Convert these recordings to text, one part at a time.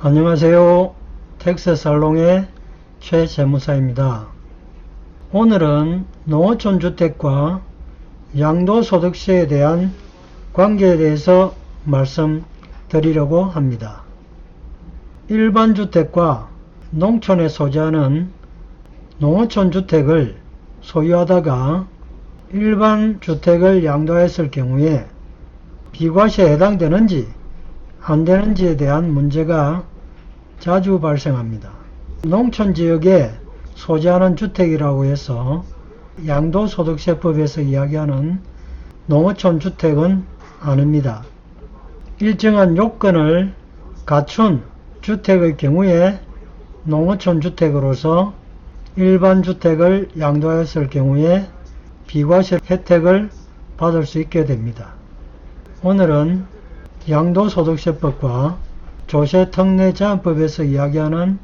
안녕하세요. 텍스 살롱의 최재무사입니다. 오늘은 농어촌 주택과 양도소득세에 대한 관계에 대해서 말씀드리려고 합니다. 일반 주택과 농촌에 소지하는 농어촌 주택을 소유하다가 일반 주택을 양도했을 경우에 비과세에 해당되는지 안 되는지에 대한 문제가 자주 발생합니다. 농촌 지역에 소지하는 주택이라고 해서 양도소득세법에서 이야기하는 농어촌 주택은 아닙니다. 일정한 요건을 갖춘 주택의 경우에 농어촌 주택으로서 일반 주택을 양도하였을 경우에 비과세 혜택을 받을 수 있게 됩니다. 오늘은 양도소득세법과 조세특례제한법에서 이야기하는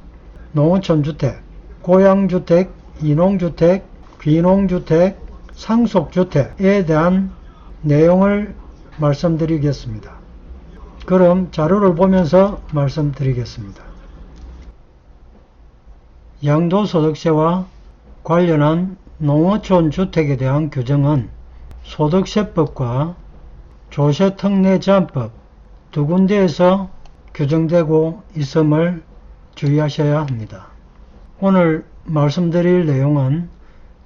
농어촌 주택, 고양주택, 인농주택, 귀농주택, 상속주택에 대한 내용을 말씀드리겠습니다. 그럼 자료를 보면서 말씀드리겠습니다. 양도소득세와 관련한 농어촌 주택에 대한 규정은 소득세법과 조세특례제한법 두 군데에서 규정되고 있음을 주의하셔야 합니다. 오늘 말씀드릴 내용은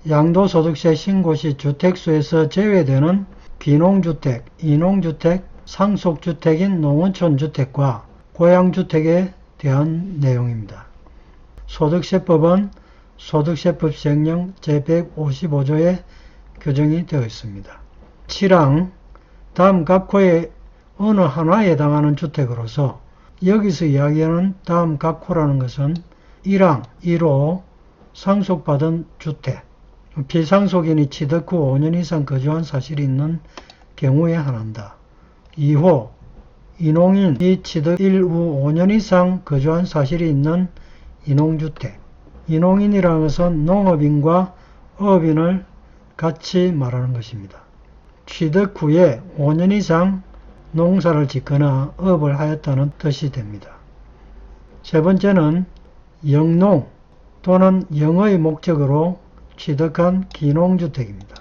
양도소득세 신고시 주택수에서 제외되는 귀농주택, 인농주택, 상속주택인 농어촌 주택과 고양주택에 대한 내용입니다. 소득세법은 소득세법 시행령 제155조에 규정이 되어 있습니다. 7항 다음 각호의 어느 하나에 해당하는 주택으로서 여기서 이야기하는 다음 각호라는 것은 1항 1호 상속받은 주택 비상속인이 취득 후 5년 이상 거주한 사실이 있는 경우에 한한다. 2호 인농인이 취득 1 후 5년 이상 거주한 사실이 있는 인농주택 인농인이라는 것은 농업인과 어업인을 같이 말하는 것입니다. 취득 후에 5년 이상 농사를 짓거나 업을 하였다는 뜻이 됩니다. 세 번째는 영농 또는 영의 목적으로 취득한 기농주택입니다.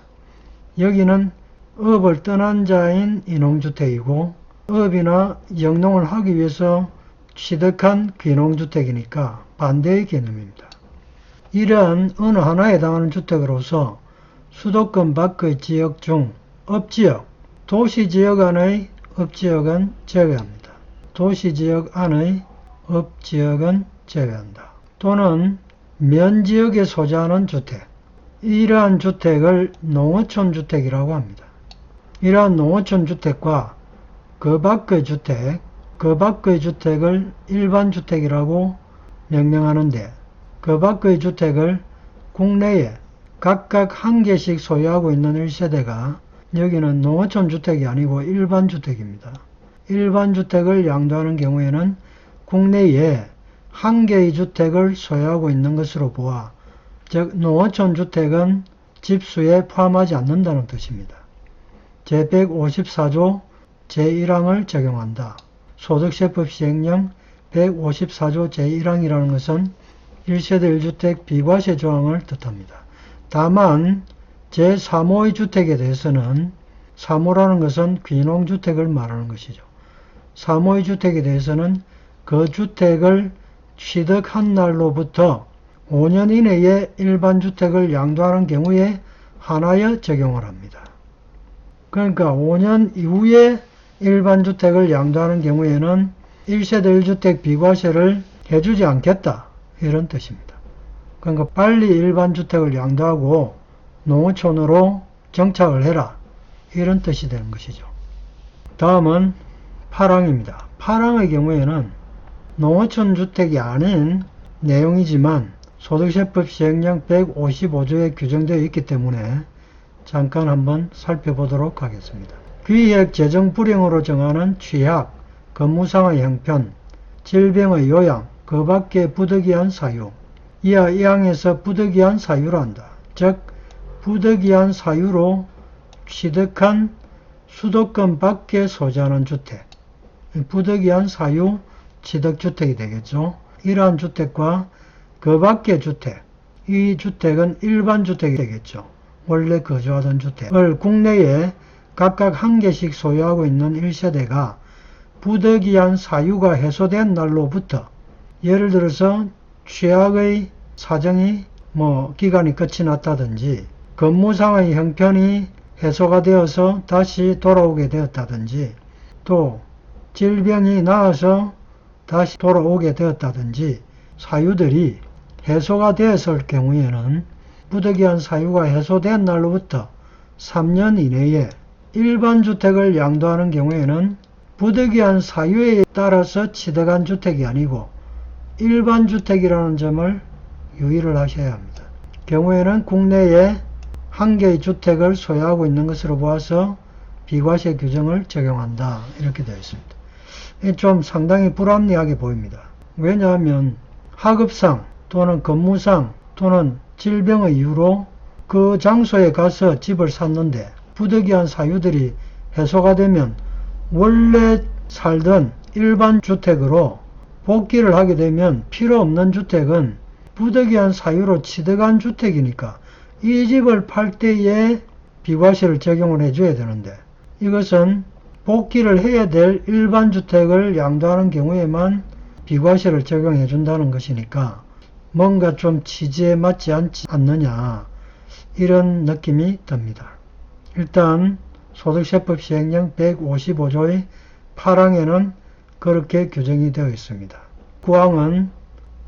여기는 업을 떠난 자인 인농주택이고 업이나 영농을 하기 위해서 취득한 귀농주택이니까 반대의 개념입니다. 이러한 어느 하나에 해당하는 주택으로서 수도권 밖의 지역 중 업지역, 도시지역 안의 업지역은 제외합니다. 도시지역 안의 업지역은 제외한다. 또는 면지역에 소지하는 주택, 이러한 주택을 농어촌 주택이라고 합니다. 이러한 농어촌 주택과 그 밖의 주택, 그 밖의 주택을 일반 주택이라고 명명하는데 그 밖의 주택을 국내에 각각 한 개씩 소유하고 있는 1세대가 여기는 농어촌 주택이 아니고 일반 주택입니다. 일반 주택을 양도하는 경우에는 국내에 한 개의 주택을 소유하고 있는 것으로 보아 즉 농어촌 주택은 집수에 포함하지 않는다는 뜻입니다. 제154조 제1항을 적용한다. 소득세법 시행령 154조 제1항이라는 것은 1세대 1주택 비과세 조항을 뜻합니다. 다만 제3호의 주택에 대해서는 3호라는 것은 귀농주택을 말하는 것이죠. 3호의 주택에 대해서는 그 주택을 취득한 날로부터 5년 이내에 일반 주택을 양도하는 경우에 하나여 적용을 합니다. 그러니까 5년 이후에 일반 주택을 양도하는 경우에는 1세대 1주택 비과세를 해주지 않겠다. 이런 뜻입니다. 그러니까 빨리 일반 주택을 양도하고 농어촌으로 정착을 해라. 이런 뜻이 되는 것이죠. 다음은 파랑입니다. 파랑의 경우에는 농어촌 주택이 아닌 내용이지만 소득세법 시행령 155조에 규정되어 있기 때문에 잠깐 한번 살펴보도록 하겠습니다. 귀액 재정 불행으로 정하는 취약, 근무상의 형편, 질병의 요양, 그 밖에 부득이한 사유, 이하 이 항에서 부득이한 사유란다. 즉 부득이한 사유로 취득한 수도권 밖에 소지하는 주택, 부득이한 사유, 취득주택이 되겠죠. 이러한 주택과 그 밖의 주택, 이 주택은 일반 주택이 되겠죠. 원래 거주하던 주택을 국내에 각각 한 개씩 소유하고 있는 1세대가 부득이한 사유가 해소된 날로부터 예를 들어서 최악의 사정이 뭐 기간이 끝이 났다든지 근무상의 형편이 해소가 되어서 다시 돌아오게 되었다든지 또 질병이 나아서 다시 돌아오게 되었다든지 사유들이 해소가 되었을 경우에는 부득이한 사유가 해소된 날로부터 3년 이내에 일반 주택을 양도하는 경우에는 부득이한 사유에 따라서 취득한 주택이 아니고 일반 주택이라는 점을 유의를 하셔야 합니다. 경우에는 국내에 한 개의 주택을 소유하고 있는 것으로 보아서 비과세 규정을 적용한다. 이렇게 되어 있습니다. 좀 상당히 불합리하게 보입니다. 왜냐하면 하급상 또는 근무상 또는 질병의 이유로 그 장소에 가서 집을 샀는데 부득이한 사유들이 해소가 되면 원래 살던 일반 주택으로 복귀를 하게 되면 필요 없는 주택은 부득이한 사유로 취득한 주택이니까 이 집을 팔 때에 비과세를 적용을 해줘야 되는데 이것은 복귀를 해야 될 일반 주택을 양도하는 경우에만 비과세를 적용해 준다는 것이니까 뭔가 좀 취지에 맞지 않지 않느냐 이런 느낌이 듭니다. 일단 소득세법 시행령 155조의 8항에는 그렇게 규정이 되어 있습니다. 9항은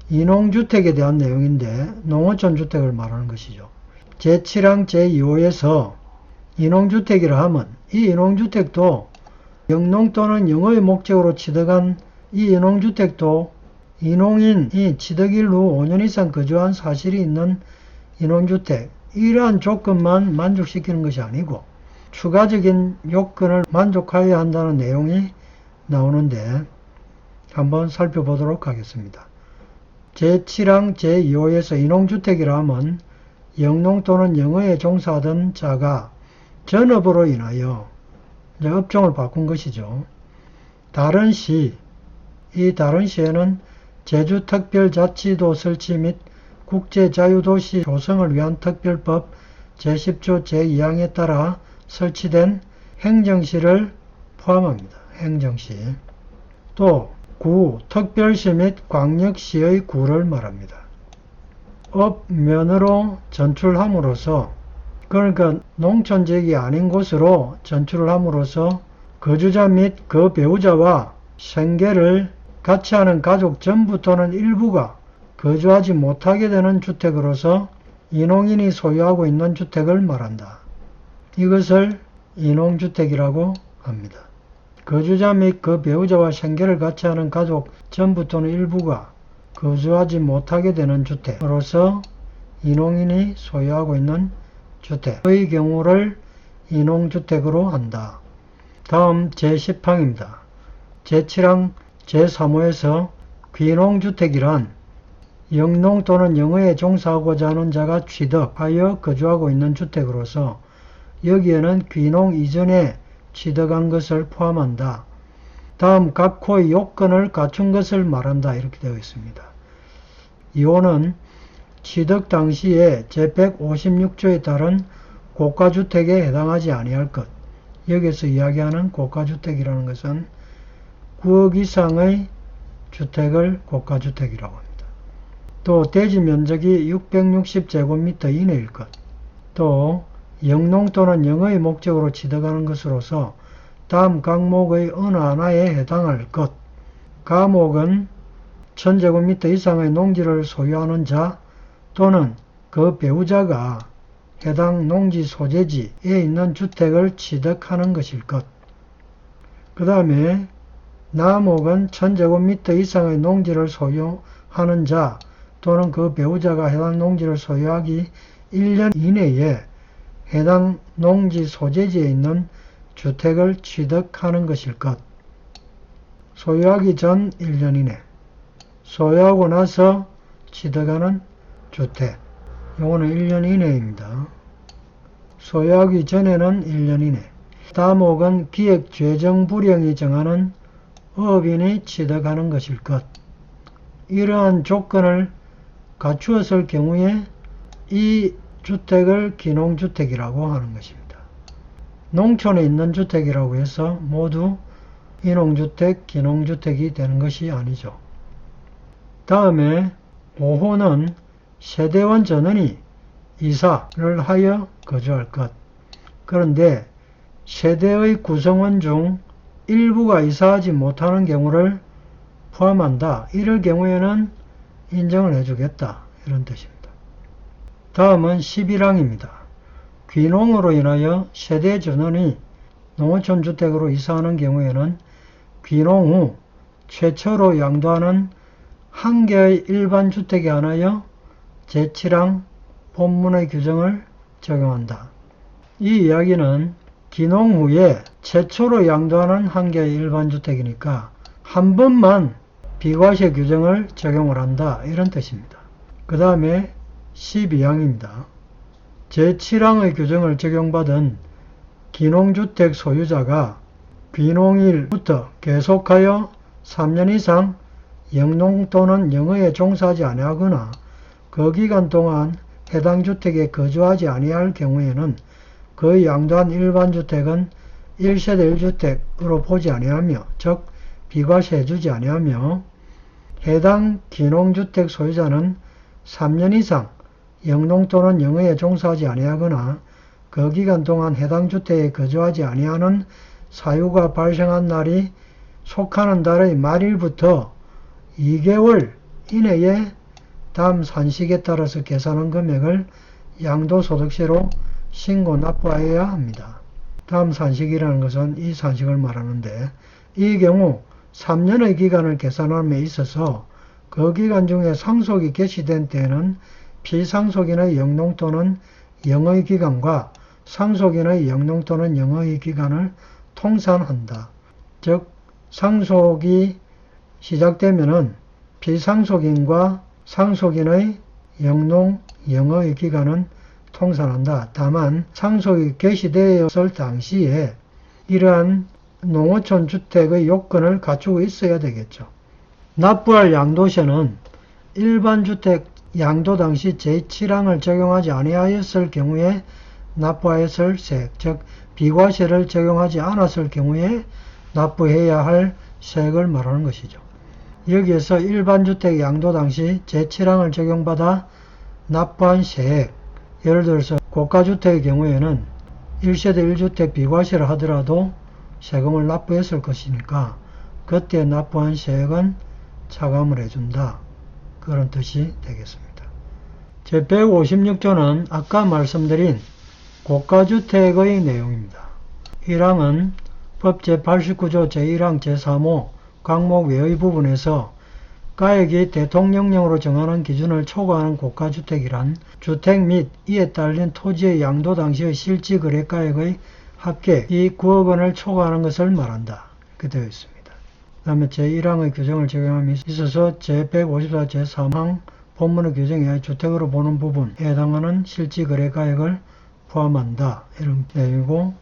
인홍주택에 대한 내용인데 농어촌 주택을 말하는 것이죠. 제7항 제2호에서 인홍주택이라 하면 이 인홍주택도 영농 또는 영어의 목적으로 취득한 이 인홍주택도 인홍인이 취득일 후 5년 이상 거주한 사실이 있는 인홍주택 이러한 조건만 만족시키는 것이 아니고 추가적인 요건을 만족하여야 한다는 내용이 나오는데 한번 살펴보도록 하겠습니다. 제7항 제2호에서 인홍주택이라 하면 영농 또는 영어에 종사하던 자가 전업으로 인하여 이제 업종을 바꾼 것이죠. 다른 시, 이 다른 시에는 제주특별자치도 설치 및 국제자유도시 조성을 위한 특별법 제10조 제2항에 따라 설치된 행정시를 포함합니다. 행정시. 또 구, 특별시 및 광역시의 구를 말합니다. 업면으로 전출함으로써 그러니까 농촌 지역이 아닌 곳으로 전출을 함으로써 거주자 및 그 배우자와 생계를 같이 하는 가족 전부 또는 일부가 거주하지 못하게 되는 주택으로서 인홍인이 소유하고 있는 주택을 말한다. 이것을 인홍주택이라고 합니다. 거주자 및 그 배우자와 생계를 같이 하는 가족 전부 또는 일부가 거주하지 못하게 되는 주택으로서 인홍인이 소유하고 있는 주택의 경우를 인홍주택으로 한다. 다음 제10항입니다. 제7항 제3호에서 귀농주택이란 영농 또는 영어에 종사하고자 하는 자가 취득하여 거주하고 있는 주택으로서 여기에는 귀농 이전에 취득한 것을 포함한다. 다음 각호의 요건을 갖춘 것을 말한다. 이렇게 되어 있습니다. 이호는 취득 당시에 제156조에 따른 고가주택에 해당하지 아니할 것. 여기서 이야기하는 고가주택이라는 것은 9억 이상의 주택을 고가주택이라고 합니다. 또 대지 면적이 660제곱미터 이내일 것. 또 영농 또는 영어의 목적으로 취득하는 것으로서 다음 각목의 어느 하나에 해당할 것. 가목은 1000제곱미터 이상의 농지를 소유하는 자 또는 그 배우자가 해당 농지 소재지에 있는 주택을 취득하는 것일 것. 그 다음에 나목은 1000제곱미터 이상의 농지를 소유하는 자 또는 그 배우자가 해당 농지를 소유하기 1년 이내에 해당 농지 소재지에 있는 주택을 취득하는 것일 것. 소유하기 전 1년 이내, 소유하고 나서 취득하는 주택. 요거는 1년 이내입니다. 소유하기 전에는 1년 이내. 다목은 기획재정부령이 정하는 법인이 취득하는 것일 것. 이러한 조건을 갖추었을 경우에 이 주택을 기농주택이라고 하는 것입니다. 농촌에 있는 주택이라고 해서 모두 인농주택, 기농주택이 되는 것이 아니죠. 다음에 5호는 세대원 전원이 이사를 하여 거주할 것. 그런데 세대의 구성원 중 일부가 이사하지 못하는 경우를 포함한다. 이럴 경우에는 인정을 해주겠다. 이런 뜻입니다. 다음은 11항입니다. 귀농으로 인하여 세대 전원이 농어촌 주택으로 이사하는 경우에는 귀농 후 최초로 양도하는 한 개의 일반 주택에 한하여 제7항 본문의 규정을 적용한다. 이 이야기는 기농 후에 최초로 양도하는 한 개의 일반 주택이니까 한 번만 비과세 규정을 적용을 한다. 이런 뜻입니다. 그 다음에 12항입니다. 제7항의 규정을 적용받은 기농주택 소유자가 귀농일부터 계속하여 3년 이상 영농 또는 영어에 종사하지 아니하거나 그 기간 동안 해당 주택에 거주하지 아니할 경우에는 그 양도한 일반 주택은 1세대 1주택으로 보지 아니하며 즉 비과세해 주지 아니하며 해당 기농주택 소유자는 3년 이상 영농 또는 영어에 종사하지 아니하거나 그 기간 동안 해당 주택에 거주하지 아니하는 사유가 발생한 날이 속하는 달의 말일부터 2개월 이내에 다음 산식에 따라서 계산한 금액을 양도소득세로 신고 납부하여야 합니다. 다음 산식이라는 것은 이 산식을 말하는데 이 경우 3년의 기간을 계산함에 있어서 그 기간 중에 상속이 개시된 때에는 피상속인의 영농 또는 영의 기간과 상속인의 영농 또는 영의 기간을 통산한다. 즉 상속이 시작되면은 비상속인과 상속인의 영농, 영의 기간은 통산한다. 다만 상속이 개시되었을 당시에 이러한 농어촌 주택의 요건을 갖추고 있어야 되겠죠. 납부할 양도세는 일반 주택 양도 당시 제7항을 적용하지 아니하였을 경우에 납부하였을 세, 즉 비과세를 적용하지 않았을 경우에 납부해야 할 세액을 말하는 것이죠. 여기에서 일반 주택 양도 당시 제7항을 적용받아 납부한 세액, 예를 들어서 고가주택의 경우에는 1세대 1주택 비과세를 하더라도 세금을 납부했을 것이니까 그때 납부한 세액은 차감을 해준다. 그런 뜻이 되겠습니다. 제156조는 아까 말씀드린 고가주택의 내용입니다. 1항은 법 제89조 제1항 제3호 광목 외의 부분에서 가액이 대통령령으로 정하는 기준을 초과하는 고가주택이란 주택 및 이에 딸린 토지의 양도 당시의 실지 거래가액의 합계 이 9억 원을 초과하는 것을 말한다. 이렇게 되어 있습니다. 그 다음에 제1항의 규정을 적용함에 있어서 제154 제3항 본문의 규정에 주택으로 보는 부분에 해당하는 실지 거래가액을 포함한다. 이런 내용이고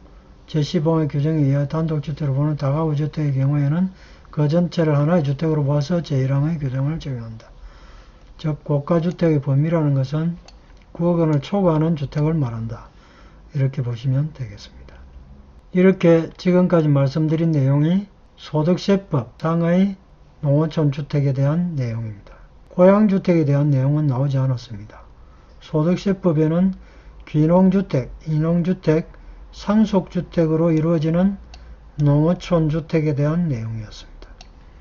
제15항의 규정에 의해 단독주택으로 보는 다가구 주택의 경우에는 그 전체를 하나의 주택으로 봐서 제1항의 규정을 적용한다. 즉 고가주택의 범위라는 것은 9억 원을 초과하는 주택을 말한다. 이렇게 보시면 되겠습니다. 이렇게 지금까지 말씀드린 내용이 소득세법 상의 농어촌 주택에 대한 내용입니다. 고양주택에 대한 내용은 나오지 않았습니다. 소득세법에는 귀농주택, 인농주택, 상속주택으로 이루어지는 농어촌 주택에 대한 내용이었습니다.